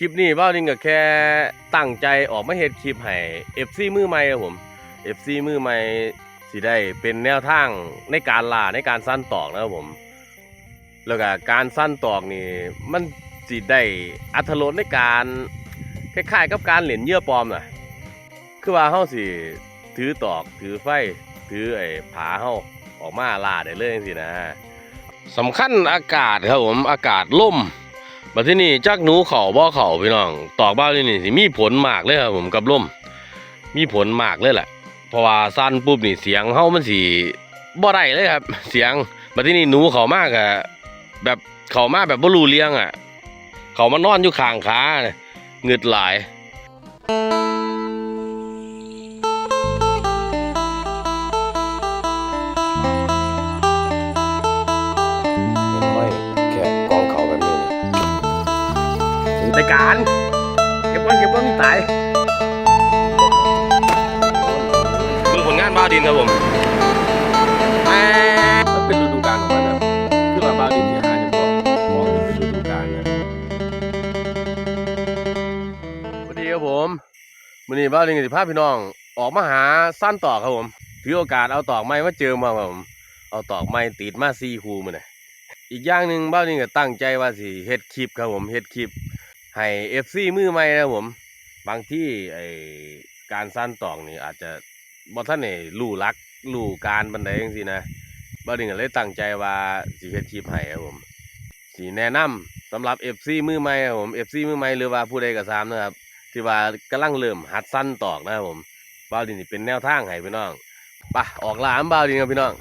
คลิปนี้เบ้าดิงก็แค่ตั้งใจออกมาเฮ็ดคลิปให้ FC มือใหม่ครับผม FC มือใหม่สิได้เป็นแนวทางในการล่าในการสั้นตอกนะครับผม แล้วก็การสั้นตอกนี่มันสิได้อัธรสในการคล้ายๆกับการเหรียญเยื่อปลอมน่ะ คือว่าเฮาสิถือตอกถือไฟถือไอ้ผาเฮาออกมาล่าได้เลยจังซี่นะสำคัญอากาศครับผมอากาศล่ม บัดที่นี่จักหนูเขาบ่เขาพี่น้องตอกบ้านนี่นี่สิมีผลมากเลยครับผมกับล่มมีผลมากเลยแหละเพราะว่าสั้นปุ๊บนี่เสียงเฮามันสิบ่ได้เลยครับ เสียงบัดที่นี่หนูเขามากอะแบบเขามาแบบบ่รู้เลี้ยงอะเขามานอนอยู่ข้างขาเงยเหงืดหลาย ในการ เก็บก้อนเก็บก้อนตายดูผลงานบ้าวดินครับผมแหม่มันเป็นฤดูกาลของมันนะคือว่าบาวดินที่หาเฉพาะของที่เป็นฤดูกาลนะสวัสดีครับผมวันนี้บ้าวดินกับสิพาพี่น้อง ออกมาหาสั้นตอกครับผม ถือโอกาสเอาตอกไม้มาเจอมาครับผม เอาตอกไม้ติดมาซีคูมาเนี่ยอีกอย่างหนึ่งบ้าวดินก็ตั้งใจว่าสิเฮ็ดคลิปครับผมเฮ็ดคลิป ให้เอฟซีมือใหม่นะผม บางที่ไอการสั้นตอกนี่อาจจะบ่ท่านได้รู้รักรู้การบันไดจังซี่นะบ่ดึงก็เลยตั้งใจว่าสิเฮ็ดคลิปให้ครับผมสิแนะนำสำหรับ FC มือใหม่ครับผม FC มือใหม่หรือว่าผู้ใดก็ตามนะครับที่ว่ากำลังเริ่มหัดสั้นตอกนะครับผมบ่าวดินนี่เป็นแนวทางให้พี่น้องไปออกล่าน้ำบ่าวดินครับพี่น้อง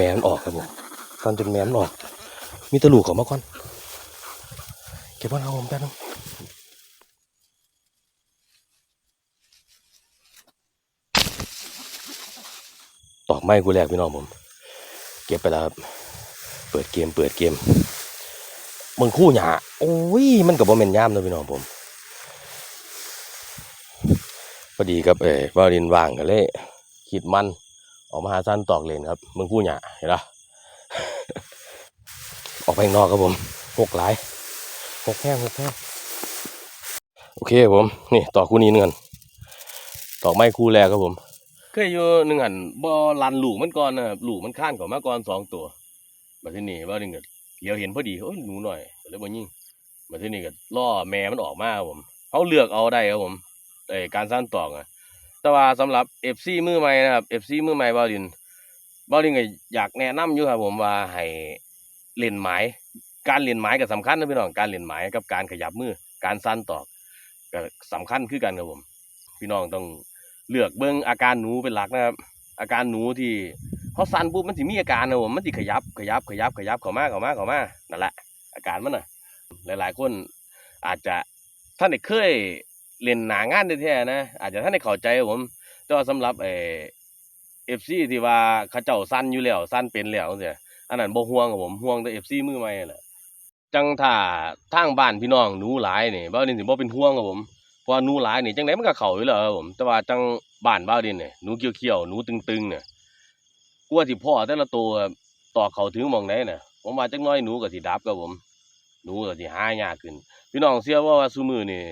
แม่มันออกครับผมตอนจนแม่มันออก มีตะลูกเขามาก่อนเก็บไว้เอาผมแป๊บนึงตอกไม้กูแรกพี่น้องผม เก็บไปแล้วครับเปิดเกมเปิดเกมมึงคู่หยาโอ้ยมันกับบ่แม่นย่ามเลยพี่น้องผมพอดีกับเอ๋วารินว่างกันเลยขีดมัน ออกมาหาสั้นตอกเลนครับมึงคู่หยาเห็นปะออกไปข้างนอกครับผมหกหลายหกแห้งหกแห้งโอเคผม นี่ต่อคู่นี้เนื่อนตอกไม้คู่แรกครับผม เคยอยู่หนึ่งหันบ่ลันหลูมันก่อนนะครับลูมันข้านเของมาก่อนสองตัวมาที่นี่ว่าหนึ่งก็เลี้ยวเห็นพอดีโอ้ยหนูหน่อยก็เลยบ่ยิงมาที่นี่ก็ล่อแม่มันออกมาครับผมเขาเลือกเอาได้ครับผมไอการสั้นตอกอะ แต่ว่าสำหรับ FC มือใหม่นะครับ FC มือใหม่บาลินบาลินก็อยากแนะนำอยู่ครับผมว่าให้เล่นไม้การเล่นไม้ก็สำคัญนะพี่น้องการเล่นไม้กับการขยับมือการสั้นตอกก็สำคัญคือกันครับผม พี่น้องต้องเลือกเบิ่งอาการหนูเป็นหลักนะครับ อาการหนูที่เขาสั่นปุ๊บมันสิมีอาการนะผมมันสิขยับขยับขยับขยับเข้ามาเข้ามาเข้ามานั่นแหละอาการมันน่ะ หลาย ๆ คนอาจจะท่านเคย เล่นหนางานแท้ๆนะ อาจจะท่านได้เข้าใจผม แต่ว่าสำหรับเอเอฟซีที่ว่าเขาเจ้าสั้นอยู่แล้วสั้นเป็นแล้วจังซี่อันนั้นบ่ห่วงครับผมห่วงแต่เอฟซีมือใหม่นั่นแหละจังถ้าทางบ้านพี่น้องหนูหลายนี่บ่นี่สิบ่เป็นห่วงครับผมเพราะหนูหลายนี่จังไดมันก็เข้าอยู่แล้วครับผม แต่ว่าจังบ้านบ้าวดินเนี่ยหนูเขียวๆหนูตึงๆเนี่ยกลัวสิพ่อแต่ละตัวต่อเขาถึงมองไหนน่ะผมว่าจักหน้อยหนูก็สิดับครับผม หนูก็สิหายากขึ้น พี่น้องเชื่อว่าว่าซุมือนี่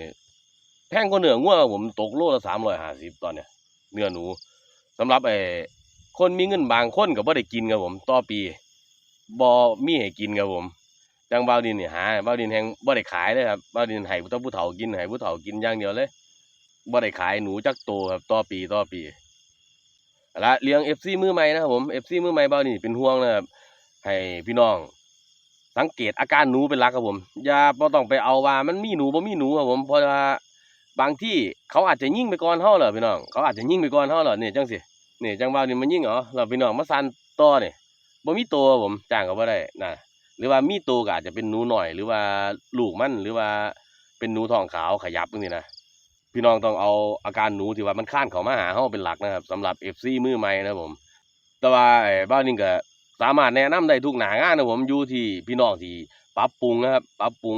แพงกว่าเนื้องัวผมตกโลละ350ตอนเนี้ยเนื้อหนูสำหรับไอ้คนมีเงินบางคนก็บ่ได้กินครับผม ต่อปีบ่มีให้กินครับผมจังบ่าวดินนี่หาบ่าวดินแฮงบ่ได้ขายเลยครับบ่าวดินให้ผู้เฒ่าผู้เฒ่ากินให้ผู้เฒ่ากินอย่างเดียวเลยบ่ได้ขายหนูจักโตครับต่อปีต่อปีละเลี้ยง FC มือใหม่นะครับผม FC มือใหม่บ่าวนี่เป็นห่วงนะครับให้พี่น้อง สังเกตอาการหนูเป็นหลักครับผมอย่าบ่ต้องไปเอาว่ามันมีหนูบ่มีหนูครับผมเพราะว่า บางที่เขาอาจจะยิงไปก่อนเฮาเหรอพี่น้องเขาอาจจะยิงไปก่อนเฮาเหรอเนี่ยจังสินี่จังบ่าวนี่มันยิงเหรอแล้วพี่น้องมาสั่นต่อเนี่ยบ่มีตัวผมจ้างก็บ่ได้นะหรือว่ามีตัวก็อาจจะเป็นหนูหน่อย หรือว่าลูกมันหรือว่าเป็นหนูทองขาวขยับจังซี่นะพี่น้องต้องเอาอาการหนูที่ว่ามันข้านเขามาหาเฮาเป็นหลักนะครับสำหรับ FC มือใหม่นะผม แต่ว่าไอ้บ้านนี้ก็สามารถแนะนำได้ทุกหน้างานนะผมอยู่ที่พี่น้องที่ปรับปรุงนะครับปรับปรุง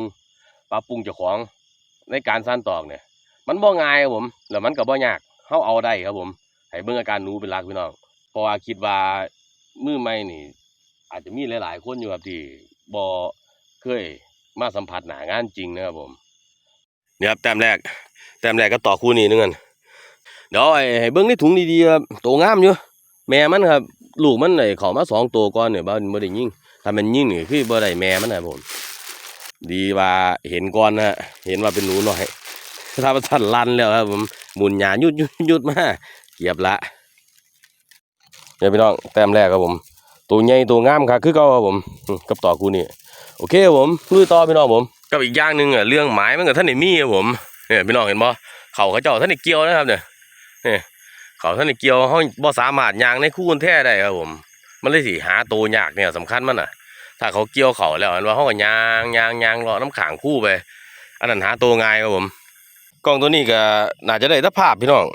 ปรับปรุงเจ้าของในการสั้นตอกเนี่ย มันบ่ง่ายครับผมแล้วมันก็บ่ยากเฮาเอาได้ครับผมให้เบิ่งอาการหนูเป็นหลักพี่น้องเพราะว่าคิดว่ามือใหม่นี่ อาจจะมีหลาย ๆ คนอยู่ครับที่บ่เคยมาสัมผัสหนางานจริงนะครับผมเนี่ยครับแต้มแรก แต้มแรกก็ต่อคู่นี้นึงกันเดี๋ยวไอ้ให้เบิ่งในถุงดีๆครับโตงามอยู่แม่มันครับลูกมันไอ้ข้ามาสองตัวก่อนเนี่ยบ่บ่ได้ยิงถ้ามันยิงนี่คือบ่ได้แม่มันนะผม ดีว่าเห็นก่อนนะฮะเห็นว่าเป็นหนูน้อย ถ้ามันสั่นลันแล้วครับผมหมุนหยายุดยุดยุดมาเกียบละเนี่ยพี่น้องแต้มแรกครับผมตัวใหญ่ตัวงามครับคือเก่าครับผมกับต่อคู่นี้โอเคครับผมลุยต่อพี่น้องผมกับอีกอย่างหนึ่งอะเรื่องหมายมันกับท่านไอ้มีครับผมเนี่ยพี่น้องเห็นบ่เขาเขาเจ้าท่านไอ้เกียวนะครับเนี่ยเนี่ยเขาท่านไอ้เกียวเขาบ่สามารถยางในคู่กันแท้ได้ครับผม มันเลยสิหาตัวยากเนี่ยสำคัญมันอะ ถ้าเขาเกี่ยวเขาแล้วอันว่าเขาก็ยางยางยางรอน้ำขังคู่ไปอันนั้นหาตัวง่ายครับผม กล้องตัวนี้ก็น่าจะได้แต่ภาพพี่น้อง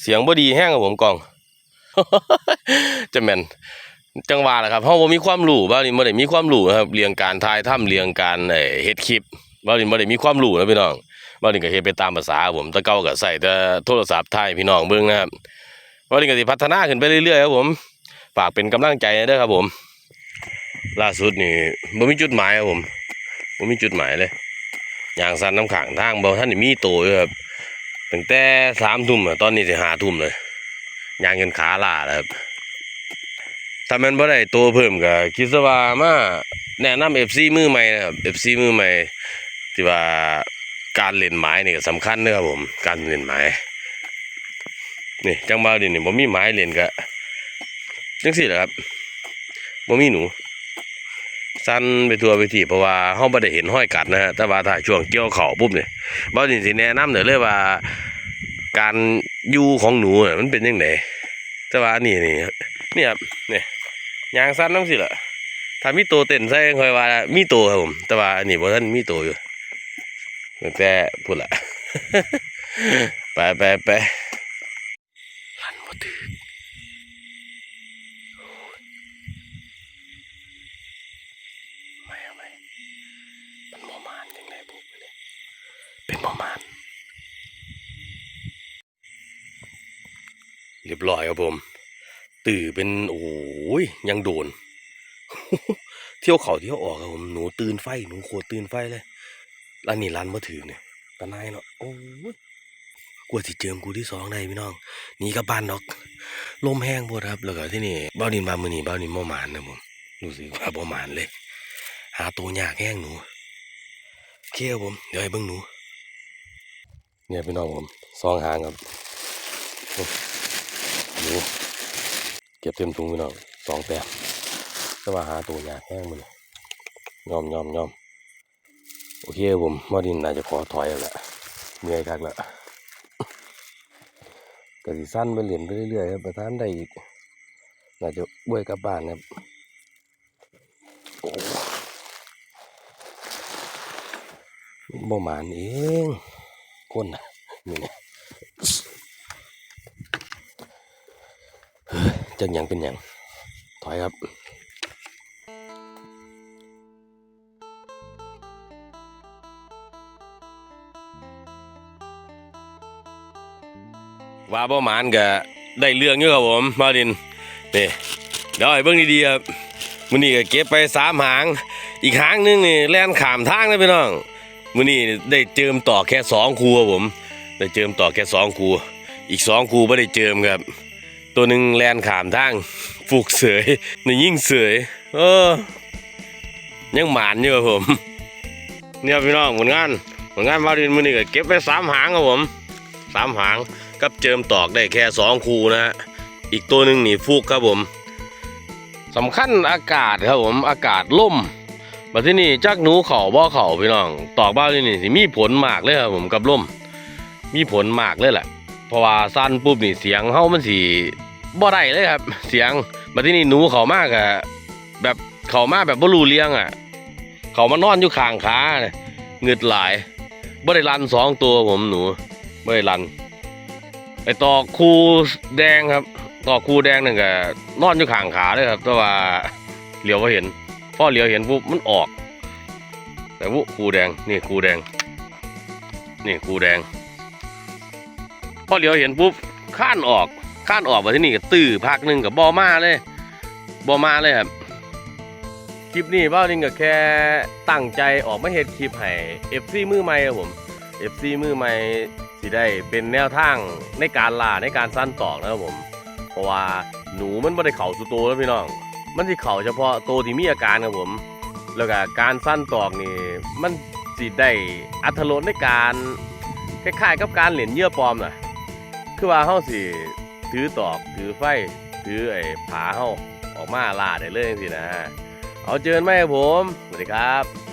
เสียงบ่ดีแห้งครับผมกล้อง จะแม่นจังหวะแหละครับเฮาบ่มีความรู้บ่านี่บ่ได้มีความรู้นะครับเรื่องการถ่ายทำเรื่องการเฮ็ดคลิปบ่านี่บ่ได้มีความรู้นะพี่น้องบ่านี่ก็เฮ็ดไปตามภาษาผมต่เก่าก็ใส่แต่โทรศัพท์ถ่ายพี่น้องเบิ่งนะครับบ่านี่ก็สิพัฒนาขึ้นไปเรื่อยๆครับผมฝากเป็นกำลังใจเด้ครับผม ล่าสุดนี่บ่มีจุดหมายครับผมบ่มีจุดหมายเลย อย่างสันน้ำขังทางบ่ทันมีโตอยู่ครับตั้งแต่3ทุ่มตอนนี้สิ5ทุ่มเลยย่างจนขาลาแล้วครับถ้ามันบ่ได้ตัวเพิ่มก็คิดซะว่ามาแนะนำ FC มือใหม่นะครับ FC มือใหม่ที่ว่าการเล่นไม้นี่ก็สำคัญเด้อครับผม การเล่นไม้นี่จังบ่าวดินี่บ่มีไม้เล่นก็จังซี่แหละครับบ่มีหนู สั้นไปทัวไปที่เพราะว่าเฮาบ่ได้เห็นห้อยกัดนะฮะแต่ว่าถ้าช่วงเกี่ยวเข้าปุ๊บเนี่ยบ่าวดิสิแนะนำเด้อเลยว่า การอยู่ของหนูน่ะมันเป็นจังไดแต่ว่านี่นี่นี่ครับเนี่ยยางสั้นน้ำสิล่ะถ้ามีตัวเต้นใส่คอยว่ามีตัวครับผม แต่ว่าอันนี้บ่ทันมีตัวอยู่แต่พูดละไปไปไปลันบ่ถือไม่เอาไม่มันบ่มานจังไดบุกไปเลยเป็นบ่ มาน เรียบร้อยครับผม ตื่อเป็นโอ้ยยังโดน เที่ยวเขาเที่ยวออกครับผมหนูตื่นไฟหนูโคตรตื่นไฟเลยร้านนี้ร้านมาถือเนี่ยตาไนายเนาะโอ้ยกลัวสิเจิมกูที่สองได้พี่น้องหนี่กับบ้านนอกลมแห้งพดครับแล้วก็ที่นี่บ้าวดินบามือนี่บ้าวดินบ่หมานนะผมรู้สึกว่าบ่หมานเลย หาตัวยากแห้งหนูเคครับผม เดี๋ยวให้เบิ่งหนู เนี่ยพี่น้องผมซองหางครับหนูเก็บเต็มถุงพี่น้องสองแต้มแต่ว่าหาตัวยากแห้งมันยอมยอมยอมโอเคผมมาดินน่าจะขอถอยแล้วแหละเหนื่อยคักแล้วก็สิสั้นไปเหรียญไปเรื่อยๆครับประธานได้อีกน่าจะบ้วยกลับบ้านครับบ่หมานเอง คนนะนี่เนี่ยจังยังเป็นหยังถอยครับว่าประมาณก็ได้เรื่องอยู่ครับผมมาดินนี่เดี๋ยวให้เบิ่งดีๆครับมื้อนี้ก็เก็บไปสามหาง อีกหางนึงนี่แล่นขามทางนะพี่น้อง มื้อนี้ได้เจิมต่อแค่สองครับผม ได้เจิมต่อแค่สองครูอีกสองครูไม่ได้เจิมครับ ตัวหนึ่งแลนขามทางฝูกเสยนี่ยิ่งเสยเออ ยังหมานอยู่ผม เนี่ยพี่น้องผลงานผลงานมาดินมือนี่ก็เก็บไปสามหางครับผมสามหางกับเจิมตอกได้แค่สองคูนะฮะอีกตัวหนึ่งหนีฟูกครับผมสำคัญอากาศครับผมอากาศล่ม มาที่นี่จักหนูเข่าบ่เข่าพี่น้องตอกบ้านที่นี่สิมีผลมากเลยครับผมกับล่มมีผลมากเลยแหละเพราะว่าสั้นปุ๊บนี่เสียงเฮามันสิบ่ได้เลยครับ เสียงมาที่นี่หนูเขามากอะแบบเขามาแบบบ่รู้เลี้ยงอะเขามานอนอยู่ข้างขาเนี่ยเงืดหลายบ่ได้รันสองตัวผมหนูบ่ได้รันไอต่อคูแดงครับ ต่อคูแดงนั่นก็นอนอยู่ข้างขาเลยครับแต่ว่าเหลียวบ่าเห็น อเหลียวเห็นปุ๊บมันออก แต่วุคูแดงนี่คูแดง นี่คูแดงพอเหลียวเห็นปุ๊บข้านออกข้านออกมาที่นี่ก็ตื้อพักหนึ่งกับบอมาเลยบอมาเลยครับคลิปนี้เบ้าลิงก็แค่ตั้งใจออกมาเฮ็ดคลิปให้เอฟซีมือใหม่ครับผมเอฟซีมือใหม่สิได้เป็นแนวทางในการล่าในการสั้นตอกนะครับผม เพราะว่าหนูมันไม่ได้เข่าสุดโตวแล้วพี่น้อง มันที่เข่าเฉพาะตัวที่มีอาการครับผม แล้วก็การสั้นตอกนี่มันสิได้อัธรสในการคล้ายๆกับการเหรียญเยื่อปลอมน่ะ คือว่าเฮาสิถือตอกถือไฟถือไอ้ผาเฮาออกมาล่าได้เลยจังซี่นะ เอาเจอกันไหมครับผม สวัสดีครับ